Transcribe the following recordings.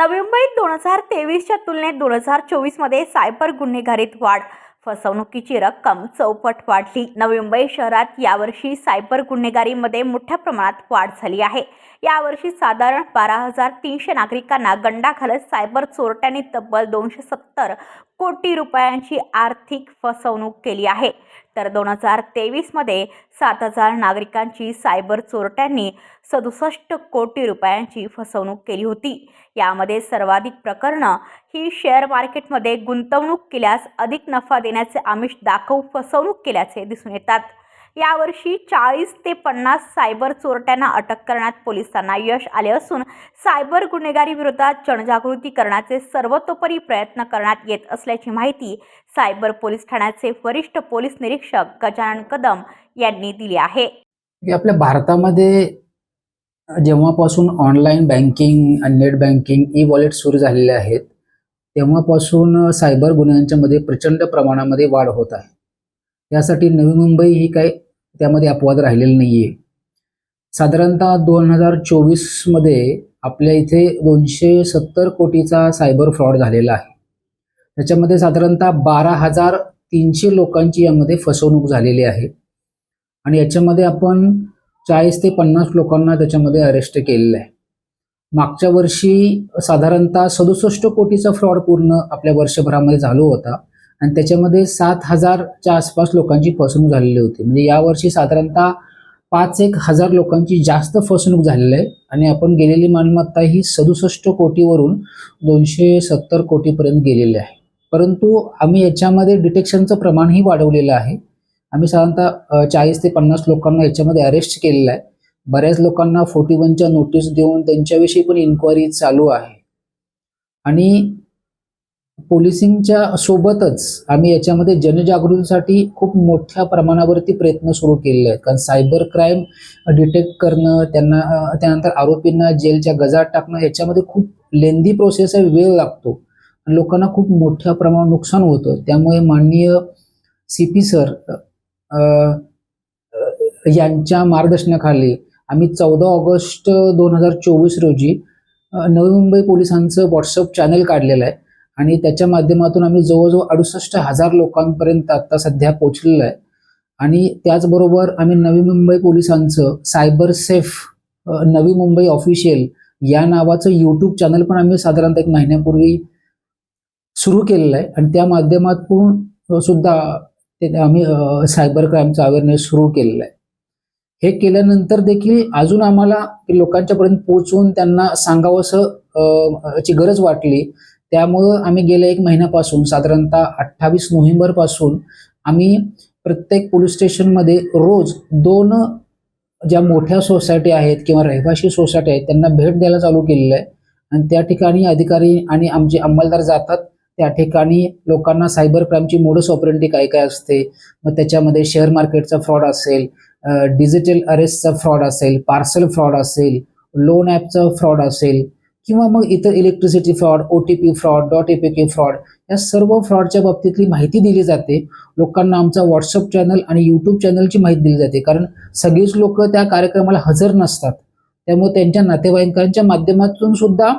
नवी मुंबईत दोन हजार तेवीसच्या तुलनेत दोन हजार चोवीसमध्ये सायबर गुन्हेगारीत वाढ. फसवणुकीची रक्कम चौपट वाढली. नवी मुंबई शहरात यावर्षी सायबर गुन्हेगारीमध्ये मोठ्या प्रमाणात वाढ झाली आहे. यावर्षी साधारण बारा हजार तीनशे नागरिकांना गंडा घालत सायबर चोरट्यांनी तब्बल दोनशे सत्तर कोटी रुपयांची आर्थिक फसवणूक केली आहे. तर दोन हजार तेवीसमध्ये सात हजार नागरिकांची सायबर चोरट्यांनी सदुसष्ट कोटी रुपयांची फसवणूक केली होती. यामध्ये सर्वाधिक प्रकरणं ही शेअर मार्केटमध्ये गुंतवणूक केल्यास अधिक नफा देण्याचे आमिष दाखवून फसवणूक केल्याचे दिसून येतात. यावर्षी चाळीस ते पन्नास सायबर चोरट्यांना अटक करण्यात पोलिसांना यश आले असून सायबर गुन्हेगारी विरोधात जनजागृती करण्याचे सर्वतोपरी प्रयत्न करण्यात येत असल्याची माहिती सायबर पोलीस ठाण्याचे वरिष्ठ पोलीस निरीक्षक गजानन कदम यांनी दिली आहे. आपल्या भारतामध्ये जेव्हापासून ऑनलाईन बँकिंग आणि नेट बँकिंग ई वॉलेट सुरू झालेले आहेत तेव्हापासून सायबर गुन्ह्यांच्यामध्ये प्रचंड प्रमाणामध्ये वाढ होत आहे. यासाठी नवी मुंबई ही काही त्यामध्ये अपवाद राहिलेला नाही आहे साधारणतः दोन हजार चोवीसमध्ये आपल्या इथे दोनशे सत्तर कोटीचा सायबर फ्रॉड झालेला आहे. त्याच्यामध्ये साधारणतः बारा हजार तीनशे लोकांची यामध्ये फसवणूक झालेली आहे. आणि याच्यामध्ये आपण चाळीस ते पन्नास लोकांना त्याच्यामध्ये अरेस्ट केलेलं आहे. मागच्या वर्षी साधारणतः सदुसष्ट कोटीचा फ्रॉड पूर्ण आपल्या वर्षभरामध्ये झालो होता. आणि त्याच्यामध्ये सात हजारच्या आसपास लोकांची फसवणूक झालेली होती. म्हणजे यावर्षी साधारणतः पाच एक हजार लोकांची जास्त फसवणूक झालेली आहे. आणि आपण गेलेली मालमत्ता ही सदुसष्ट कोटीवरून दोनशे सत्तर कोटीपर्यंत गेलेली आहे. परंतु आम्ही याच्यामध्ये डिटेक्शनचं प्रमाणही वाढवलेलं आहे. आम्ही साधारणतः चाळीस ते पन्नास लोकांना याच्यामध्ये अरेस्ट केलेलं आहे. बऱ्याच लोकांना फोर्टी वनच्या नोटीस देऊन त्यांच्याविषयी पण इन्क्वायरी चालू आहे. आणि पोलिसिंगच्या सोबतच आम्ही याच्यामध्ये जनजागृतीसाठी खूप मोठ्या प्रमाणावरती प्रयत्न सुरू केलेले आहेत. कारण सायबर क्राईम डिटेक्ट करणं त्यांना त्यानंतर आरोपींना जेलच्या गजात टाकणं याच्यामध्ये खूप लेंदी प्रोसेस आहे वेळ लागतो. लोकांना खूप मोठ्या प्रमाणात नुकसान होतं. त्यामुळे माननीय सी पी सर यांच्या मार्गदर्शनाखाली आम्ही चौदा ऑगस्ट दोन हजार चोवीस रोजी नवी मुंबई पोलिसांचं व्हॉट्सअप चॅनल काढलेलं आहे. आणि त्याच्या माध्यमातून आम्ही जवळजवळ अडुसष्ट हजार लोकांपर्यंत आता सध्या पोचलेलं आहे. आणि त्याचबरोबर आम्ही नवी मुंबई पोलिसांचं cyber safe Navi Mumbai official या नावाचं यूट्यूब चॅनल पण आम्ही साधारणतः एक महिन्यापूर्वी सुरू केलेलं आहे. आणि त्या माध्यमातून सुद्धा ते आम्ही सायबर क्राईमचा अवेअरनेस सुरू केलेला आहे. हे केल्यानंतर देखील अजून आम्हाला लोकांच्यापर्यंत पोहोचवून त्यांना सांगावंसं ची गरज वाटली. त्यामुळं आम्ही गेल्या एक महिन्यापासून साधारणतः अठ्ठावीस नोव्हेंबरपासून आम्ही प्रत्येक पोलीस स्टेशनमध्ये रोज दोन ज्या मोठ्या सोसायटी आहेत किंवा रहिवाशी सोसायटी आहेत त्यांना भेट द्यायला चालू केलेलं आहे. आणि त्या ठिकाणी अधिकारी आणि आमचे अंमलदार जातात. त्या ठिकाणी लोकांना सायबर क्राईमची मोडस ऑपरेंटी काय काय असते? मग त्याच्यामध्ये शेअर मार्केटचा फ्रॉड असेल डिजिटल अरेस्टचा फ्रॉड असेल पार्सल फ्रॉड असेल लोन ॲपचा फ्रॉड असेल किंवा मग इतर electricity fraud O T P fraud dot A P K fraud या सर्व फ्रॉडच्या बाबतीतली माहिती दिली जाते. लोकांना आमचा व्हॉट्सअप चॅनल आणि यूट्यूब चॅनलची माहिती दिली जाते. कारण सगळीच लोक त्या कार्यक्रमाला हजर नसतात. त्यामुळे त्यांच्या नातेवाईकांच्या माध्यमातून सुद्धा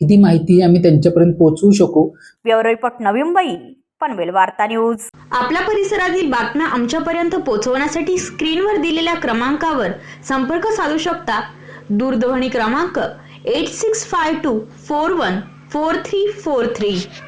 किती माहिती आम्ही त्यांच्यापर्यंत पोहोचवू शकू. ब्युरो रिपोर्ट नवी मुंबई पनवेल वार्ता न्यूज. आपल्या परिसरातील बातम्या आमच्यापर्यंत पोहोचवण्यासाठी स्क्रीनवर दिलेल्या क्रमांकावर संपर्क साधू शकता. दूरध्वनी क्रमांक 8652 414343.